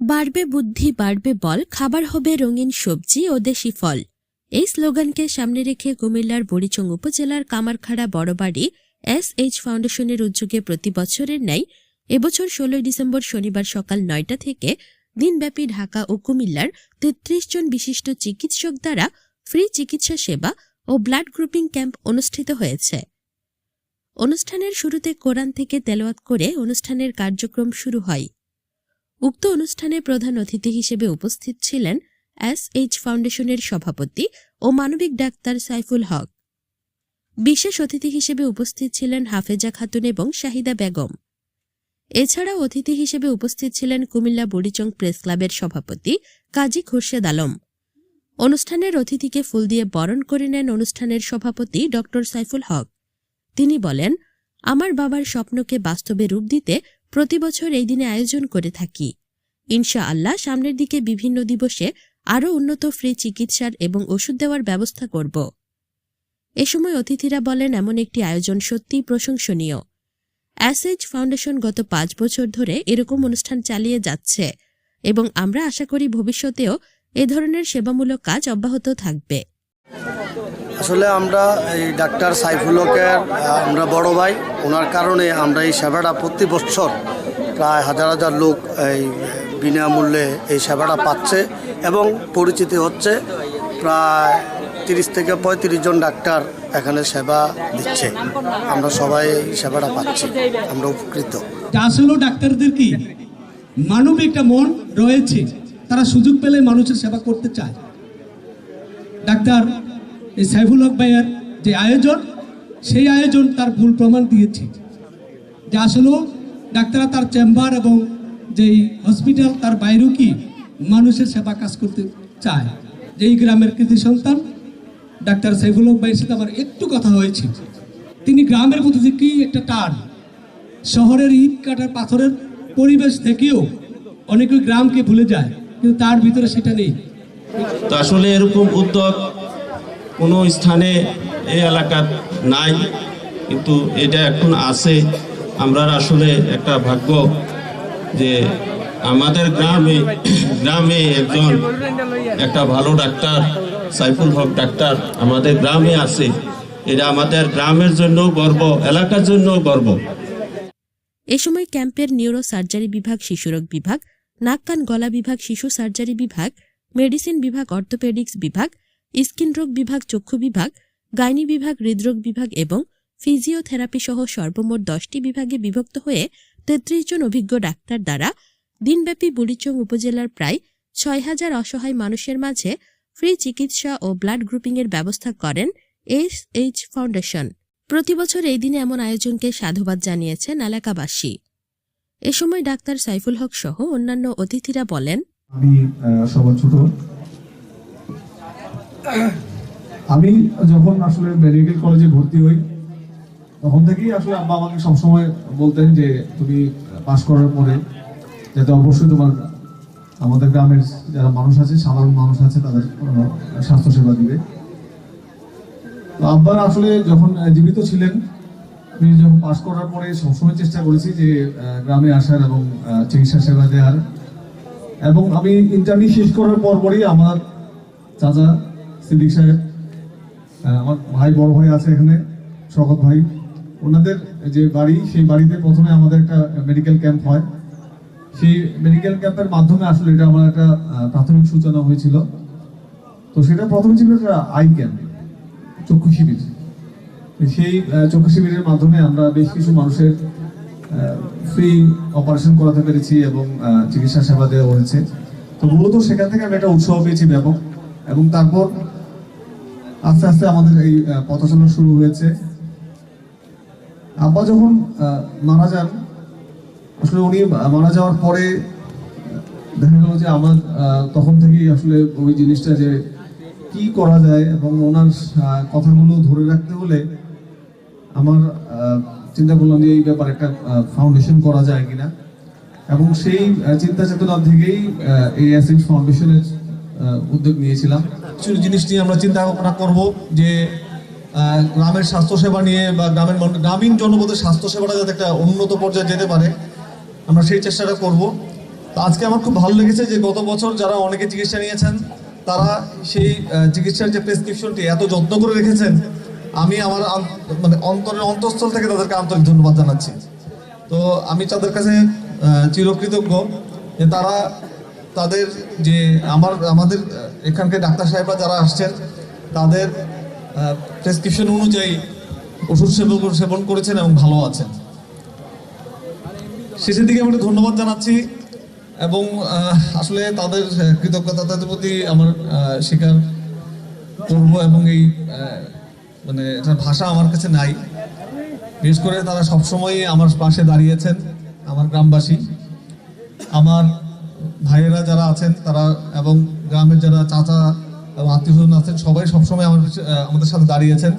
বাড়বে বুদ্ধি, বাড়বে বল, খাবার হবে রঙিন সবজি ও দেশি ফল। এই স্লোগানকে সামনে রেখে কুমিল্লার বড়িচং উপজেলার কামারখাড়া বড়বাড়ি এস এইচ ফাউন্ডেশনের উদ্যোগে প্রতি বছরের ন্যায় এবছর ষোলোই ডিসেম্বর শনিবার সকাল নয়টা থেকে দিনব্যাপী ঢাকা ও কুমিল্লার তেত্রিশ জন বিশিষ্ট চিকিৎসক দ্বারা ফ্রি চিকিৎসা সেবা ও ব্লাড গ্রুপিং ক্যাম্প অনুষ্ঠিত হয়েছে। অনুষ্ঠানের শুরুতে কোরআন থেকে তেলাওয়াত করে অনুষ্ঠানের কার্যক্রম শুরু হয়। উক্ত অনুষ্ঠানে প্রধান অতিথি হিসেবে উপস্থিত ছিলেন এস এইচ ফাউন্ডেশনের সভাপতি ও মানবিক ডাক্তার সাইফুল হক। বিশেষ অতিথি হিসেবে উপস্থিত ছিলেন হাফেজা খাতুন এবং শাহিদা বেগম। এছাড়াও অতিথি হিসেবে উপস্থিত ছিলেন কুমিল্লা বুড়িচং প্রেস ক্লাবের সভাপতি কাজী খুরশেদ আলম। অনুষ্ঠানের অতিথিকে ফুল দিয়ে বরণ করে নেন অনুষ্ঠানের সভাপতি ড সাইফুল হক। তিনি বলেন, আমার বাবার স্বপ্নকে বাস্তবে রূপ দিতে প্রতি বছর এই দিনে আয়োজন করে থাকি। ইনশা আল্লাহ সামনের দিকে বিভিন্ন দিবসে আরও উন্নত ফ্রি চিকিৎসার এবং ওষুধ দেওয়ার ব্যবস্থা করব। এ সময় অতিথিরা বলেন, এমন একটি আয়োজন সত্যিই প্রশংসনীয়। অ্যাসেজ ফাউন্ডেশন গত পাঁচ বছর ধরে এরকম অনুষ্ঠান চালিয়ে যাচ্ছে এবং আমরা আশা করি ভবিষ্যতেও এ ধরনের সেবামূলক কাজ অব্যাহত থাকবে। আসলে আমরা এই ডাক্তার সাইফুলকের আমরা বড় ভাই। ওনার কারণে আমরা এই সেবাটা প্রতি বছর প্রায় হাজার হাজার লোক এই বিনামূল্যে এই সেবাটা পাচ্ছে এবং পরিচিতি হচ্ছে প্রায় তিরিশ থেকে পঁয়ত্রিশ জন ডাক্তার এখানে সেবা দিচ্ছে। আমরা সবাই এই সেবাটা পাচ্ছি। আমরা উপকৃত। আসলেও ডাক্তারদের কি মানবিক মন রয়েছে, তারা সুযোগ পেলে মানুষের সেবা করতে চায়। ডাক্তার এই সাইফুল হক ভাইয়ের যে আয়োজন সেই আয়োজন তার ভুল প্রমাণ দিয়েছে। যে আসলেও ডাক্তাররা তার চেম্বার এবং যেই হসপিটাল, তার বাইরেও কি মানুষের সেবা কাজ করতে চায়? যে এই গ্রামের কৃতি সন্তান, ডাক্তার সাইফুল হক ভাইয়ের সাথে আমার একটু কথা হয়েছে। তিনি গ্রামের প্রতি যে কি একটা টান, শহরের ইট কাটার পাথরের পরিবেশ থেকেও অনেকে গ্রামকে ভুলে যায়, কিন্তু তার ভিতরে সেটা নেই। তো আসলে এরকম উদ্যোগ কোনো স্থানে এই এলাকার নাই, কিন্তু এটা এখন আছে। আমরা আসলে একটা ভাগ্য যে আমাদের গ্রামে গ্রামে একজন একটা ভালো ডাক্তার, সাইফুল হক ডাক্তার আমাদের গ্রামে আছে। এটা আমাদের গ্রামের জন্য গর্ব, এলাকার জন্য গর্ব। এ সময় ক্যাম্পের নিউরো সার্জারি বিভাগ শিশুরোগ বিভাগ, নাক কান গলা বিভাগ, শিশু সার্জারি বিভাগ, মেডিসিন বিভাগ, অর্থোপেডিক্স বিভাগ, স্কিন রোগ বিভাগ, চক্ষু বিভাগ গাইনি বিভাগ, হৃদরোগ বিভাগ এবং ফিজিওথেরাপি সহ সর্বমোট দশটি বিভাগে বিভক্ত হয়ে তেত্রিশ জন অভিজ্ঞ ডাক্তার দ্বারা দিনব্যাপী বুড়িচং উপজেলার প্রায় ছয় হাজার অসহায় মানুষের মাঝে ফ্রি চিকিৎসা ও ব্লাড গ্রুপিংয়ের ব্যবস্থা করেন এস এইচ ফাউন্ডেশন। প্রতিবছর এই দিনে এমন আয়োজনকে সাধুবাদ জানিয়েছেন এলাকাবাসী। এ সময় ডাক্তার সাইফুল হক সহ অন্যান্য অতিথিরা বলেন, আমি সবার ছোট। আমি যখন আসলে মেডিকেল কলেজে ভর্তি হই, তখন থেকেই আসলে আব্বা আমাকে সবসময় বলতেন যে, তুমি পাশ করার পরে যাতে অবশ্যই তোমার, আমাদের গ্রামের যারা মানুষ আছে, সাধারণ মানুষ আছে, তাদের স্বাস্থ্যসেবা দিবে। তো আব্বা আসলে যখন জীবিত ছিলেন, আমি যখন পাশ করার পরে সবসময় চেষ্টা করেছি যে গ্রামে আসার এবং চিকিৎসা সেবা দেওয়ার। এবং আমি ইন্টারনি শেষ করার পর পরই আমার চাচা, সিদ্দিক সাহেব আমার ভাই বড় ভাই আছে এখানে শকত ভাই। ওনাদের যে বাড়ি, সেই বাড়িতে প্রথমে আমাদের একটা মেডিকেল ক্যাম্প হয়। সেই মেডিকেল ক্যাম্পের মাধ্যমে আসলে এটা আমার একটা প্রাথমিক সূচনা হয়েছিল। তো সেটা প্রথমে ছিল একটা আই ক্যাম্প চক্ষু শিবির। সেই চক্ষু শিবিরের মাধ্যমে আমরা বেশ কিছু মানুষের ফ্রি অপারেশন করাতে পেরেছি এবং চিকিৎসা সেবা দেওয়া হয়েছে। তো মূলত সেখান থেকে আমি একটা উৎসাহ পেয়েছি ব্যাপক। এবং তারপর আস্তে আস্তে আমাদের এই আহ, শুরু হয়েছে। আব্বা যখন মারা যান আসলে উনি মারা যাওয়ার পরে দেখা গেল যে আমার তখন থেকেই আসলে ওই জিনিসটা যে কি করা যায় এবং ওনার কথাগুলো ধরে রাখতে হলে আমার চিন্তা করলাম যে এই ব্যাপারে একটা ফাউন্ডেশন করা যায় কিনা। এবং সেই চিন্তা চেতনা থেকেই এই অ্যাসিড ফাউন্ডেশনের উদ্যোগ নিয়েছিলাম। কিছু জিনিস নিয়ে আমরা চিন্তা ভাবনা করব যে গ্রামের স্বাস্থ্যসেবা নিয়ে বা গ্রামের গ্রামীণ জনপদের স্বাস্থ্যসেবাটা যাতে একটা উন্নত পর্যায়ে যেতে পারে, আমরা সেই চেষ্টাটা করব। তো আজকে আমার খুব ভালো লেগেছে যে গত বছর যারা অনেকে চিকিৎসা নিয়েছেন, তারা সেই চিকিৎসার যে প্রেসক্রিপশনটি এত যত্ন করে রেখেছেন, আমি আমার মানে অন্তরের অন্তঃস্থল থেকে তাদেরকে আন্তরিক ধন্যবাদ জানাচ্ছি। তো আমি তাদের কাছে চিরকৃতজ্ঞ যে তারা তাদের যে আমার আমাদের এখানকার ডাক্তার সাহেবরা যারা আসছেন তাদের প্রেসক্রিপশন অনুযায়ী ওষুধ সেবন সেবন করেছেন এবং ভালো আছেন। শেষের দিকে আমি ধন্যবাদ জানাচ্ছি এবং আসলে তাদের আহ, কৃতজ্ঞতা তাদের প্রতি আমার স্বীকার করব এবং এই মানে ভাষা আমার কাছে নাই। বিশেষ করে তারা সবসময় আমার পাশে দাঁড়িয়েছেন আমার গ্রামবাসী। আমার ভাইয়েরা যারা আছেন তারা এবং গ্রামের যারা চাচা এবং আত্মীয় স্বজন আছেন, সবাই সবসময় আমার আমাদের সাথে দাঁড়িয়েছেন